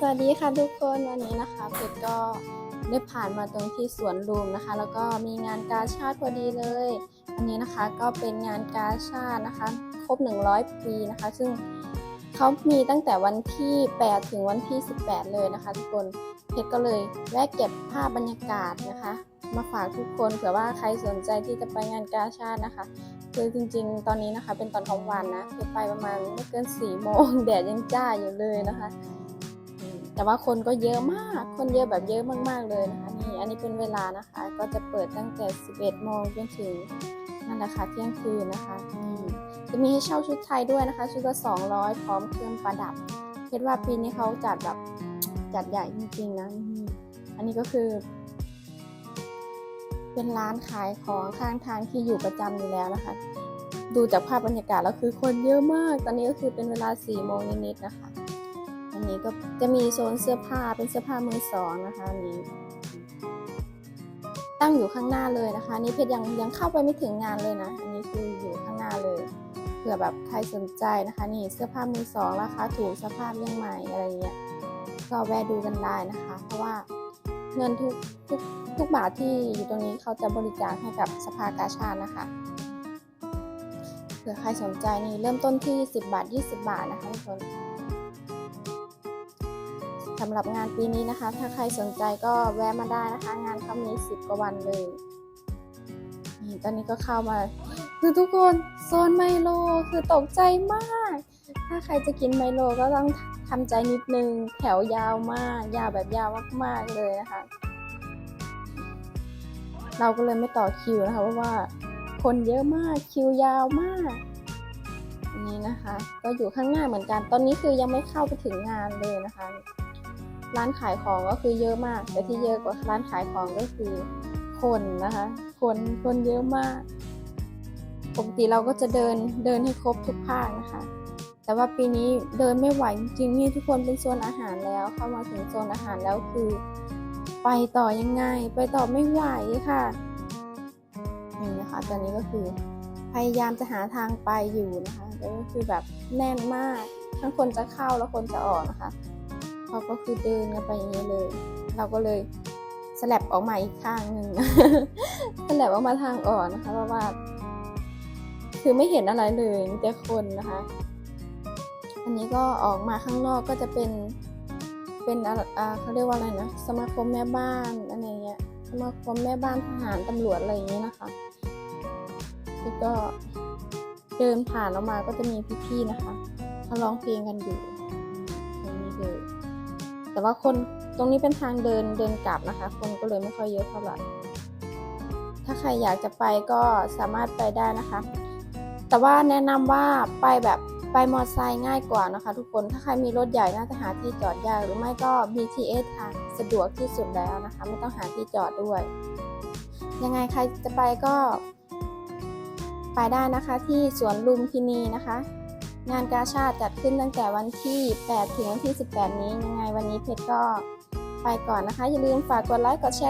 สวัสดีค่ะทุกคนวันนี้นะคะเป็ดก็ได้ผ่านมาตรงที่สวนลุมนะคะ แล้วก็มีงานกาชาติพอดีเลยวันนี้นะคะก็เป็นงานกาชาตินะคะ ครบ 100 ปีนะคะ ซึ่งเขามีตั้งแต่วันที่ 8 ถึงวันที่ 18 เลยนะคะ ทุกคนเพชรก็เลยแวะเก็บภาพบรรยากาศนะคะ มาฝากทุกคนเผื่อว่าใครสนใจที่จะไปงานกาชาตินะคะคือจริงๆ ตอนนี้นะคะเป็นตอนกลางวันนะเพชรไปประมาณไม่เกิน4โมงแดดยังจ้าอยู่เลยนะคะ แต่ว่าคนก็เยอะมาก คนเยอะแบบเยอะมาก ๆเลยนะคะนี่อันนี้เป็นเวลานะคะ ก็จะเปิดตั้งแต่ 11 โมงจนถึงนั่นแหละค่ะเที่ยงคืนนะคะอืมจะมีให้เช่าชุดไทยด้วยนะคะ ชุดละ200 พร้อมเครื่องประดับคิดว่าปีนี้เขาจัดแบบจัดใหญ่จริงๆนะอันนี้ก็คือ เป็นร้านขายของข้างทางที่อยู่ประจำอยู่แล้วนะคะ ดูจากภาพบรรยากาศแล้วคือคนเยอะมาก ตอนนี้ก็คือเป็นเวลา4โมงนิดๆนะคะ อันนี้ก็จะมีโซนเสื้อผ้าเป็นเสื้อผ้ามือสองนะคะอันนี้ตั้งอยู่ข้างหน้าเลยนะคะ นี่เพชรยังยังเข้าไปไม่ถึงงานเลยนะ อันนี้คืออยู่ข้างหน้าเลยเผื่อแบบใครสนใจนะคะ นี่เสื้อผ้ามือสองราคาถูกสภาพยังใหม่อะไรเงี้ยก็แวะดูกันได้นะคะ เพราะว่าเงินทุกทุกทุกบาทที่อยู่ตรงนี้เขาจะบริจาคให้กับสภากาชาตินะคะเผื่อใครสนใจนี่เริ่มต้นที่ 10 บาท 20 บาทนะคะทุกคน สำหรับงานปีนี้นะคะ ถ้าใครสนใจก็แวะมาได้นะคะ งานเขามีสิบกว่าวันเลยนี่ตอนนี้ก็เข้ามา คือทุกคนโซนไมโลคือตกใจมาก ถ้าใครจะกินไมโลก็ต้องทำใจนิดนึง แถวยาวมาก ยาวแบบยาวมากๆเลยนะคะ เราก็เลยไม่ต่อคิวนะคะเพราะว่าคนเยอะมากคิวยาวมากนนี้นะคะ ก็อยู่ข้างหน้าเหมือนกัน ตอนนี้คือยังไม่เข้าไปถึงงานเลยนะคะ ร้านขายของก็คือเยอะมาก แต่ที่เยอะกว่าร้านขายของก็คือคนนะคะ คนคนเยอะมาก ปกติเราก็จะเดินเดินให้ครบทุกภาคนะคะ แต่ว่าปีนี้เดินไม่ไหวจริงๆนี่ทุกคนเป็นโซนอาหารแล้ว เข้ามาถึงโซนอาหารแล้วคือ ไปต่อยังไง ไปต่อไม่ไหวค่ะนี่นะคะตอนนี้ก็คือพยายามจะหาทางไปอยู่นะคะแต่ก็คือแบบแน่นมาก ทั้งคนจะเข้าแล้วคนจะออกนะคะ เขาก็คือเดินกันไปอย่างนี้เลย เราก็เลยสลับออกมาอีกข้างหนึ่งสลับออกมาทางออกนะคะเพราะว่า คือไม่เห็นอะไรเลยมีแต่คนนะคะ อันนี้ก็ออกมาข้างนอกก็จะเป็นเป็นอ่าเขาเรียกว่าอะไรนะสมาคมแม่บ้านอะไรเงี้ยสมาคมแม่บ้านทหารตำรวจอะไรอย่างเงี้ยนะคะแล้วก็เดินผ่านออกมาก็จะมีพี่ๆนะคะเขาร้องเพลงกันอยู่ แต่ว่าคนตรงนี้เป็นทางเดินเดินกลับนะคะ คนก็เลยไม่ค่อยเยอะเท่าไหร่ถ้าใครอยากจะไปก็สามารถไปได้นะคะ แต่ว่าแนะนำว่าไปแบบไปมอเตอร์ไซค์ง่ายกว่านะคะ ทุกคนถ้าใครมีรถใหญ่น่าจะหาที่จอดยากหรือไม่ก็ BTS ค่ะสะดวกที่สุดแล้วนะคะ ไม่ต้องหาที่จอดด้วย ยังไงใครจะไปก็ ไปได้นะคะที่สวนลุมพินีนะคะ งานกาชาติจัดขึ้นตั้งแต่วันที่ 8 ถึงวันที่ 18 นี้ยังไงวันนี้เพชรก็ไปก่อนนะคะ อย่าลืมฝากกดไลค์กดแชร์